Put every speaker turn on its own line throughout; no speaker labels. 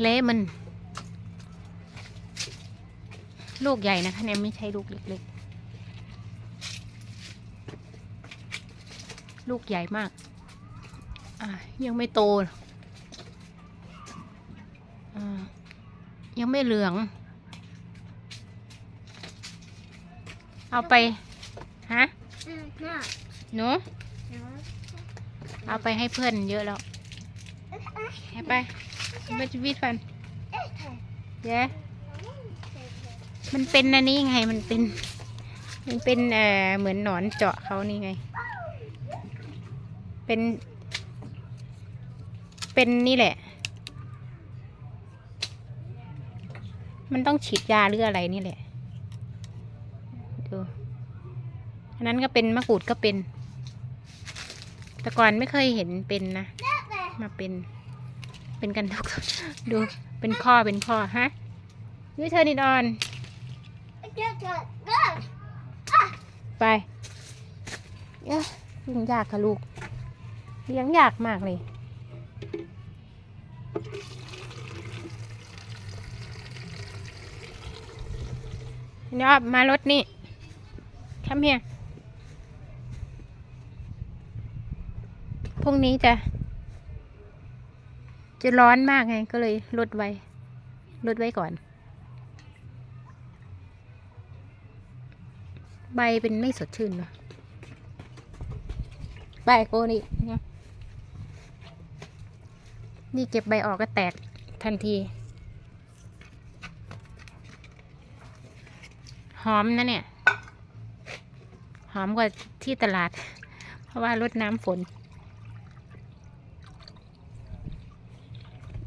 เละมัน ลูกใหญ่นะคะเนี่ยไม่ใช่ลูกเล็กๆ ลูกใหญ่มาก อะยังไม่โตอ่ายังไม่เหลือง เอาไป ฮะหนูเอาไปให้เพื่อนเยอะแล้ว ให้ไป ไปวิดฟันเย้มันเป็นอันนี้ไง มันเป็น มันเป็นเอ่อเหมือนหนอนเจาะเขานี่ไง เป็น เป็นนี่แหละ มันต้องฉีดยาหรืออะไรนี่แหละ ดูอันนั้นก็เป็นมะกรูดก็เป็น แต่ก่อนไม่เคยเห็นเป็นนะ มาเป็น เป็นกันทุกดูเป็นข้อเป็นข้อฮะยูเธอร์นิดออน ไปเอ้ยยุ่งยากค่ะลูกเลี้ยงยากมากเลยเดี๋ยวมารถนี่คำเฮียพรุ่งนี้จะ จะร้อนมากไงก็เลยลดไว้ ลดไว้ก่อน ใบเป็นไม่สดชื่นเนาะใบโกนี่นะนี่เก็บใบออกก็แตกทันที หอมนะเนี่ย หอมกว่าที่ตลาด เพราะว่ารดน้ำฝน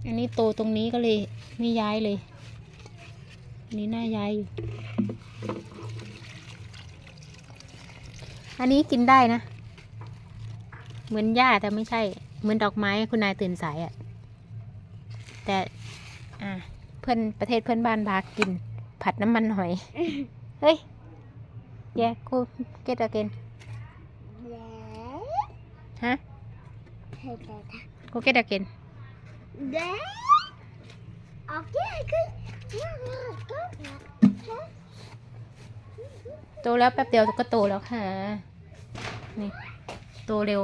อันนี้โตตรงนี้ก็เลยไม่ย้ายเลยอันนี้น่าย้ายอยู่ อันนี้กินได้นะ เหมือนหญ้าแต่ไม่ใช่ เหมือนดอกไม้คุณนายตื่นสายอะ่ะ แต่อ่าเพื่อนประเทศเพื่อนบ้านพากิน ผัดน้ำมันหอย เฮ้ยแย่กูเกตอเกนฮะกูเกตอเกน โตแล้วแป๊บเดียวก็โตแล้วค่ะ นี่ โตเร็ว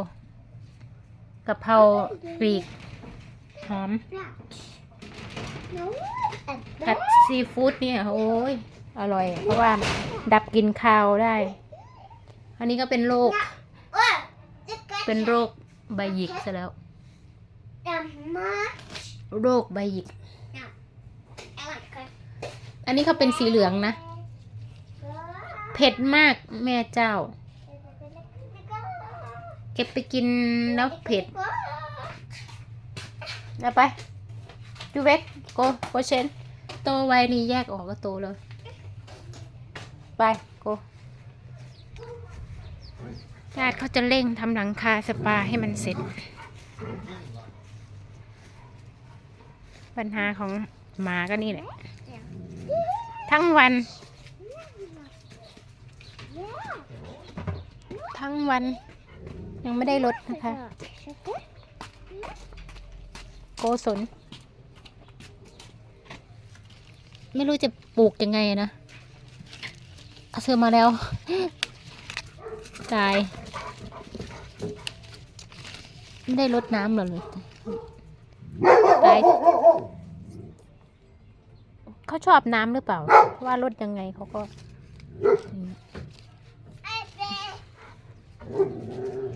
กะเพราปลีกหอมผัดซีฟู้ดเนี่ยโอ้ยอร่อย เพราะว่าดับกลินคาวได้ อันนี้ก็เป็นโรคเป็นโรคใบหยิกซะแล้ว โรคใบหยิกอันนี้เขาเป็นสีเหลืองนะ เผ็ดมากแม่เจ้า เก็บไปกินแล้วเผ็ดเอาไปดูเวกโกโกเชนโตไวนี่แยกออกก็โตเลย ไปโกญาติเขาจะเร่งทำหลังคาสปาให้มันเสร็จ ปัญหาของหมาก็นี่แหละ ทั้งวัน ทั้งวัน ยังไม่ได้ลดนะคะ โกศลไม่รู้จะปลูกยังไงนะเอาเสื้อมาแล้ว ตาย ไม่ได้ลดน้ำเหรอเลย ตายเขาชอบน้ำหรือเปล่า ว่ารดยังไงเขาก็อืม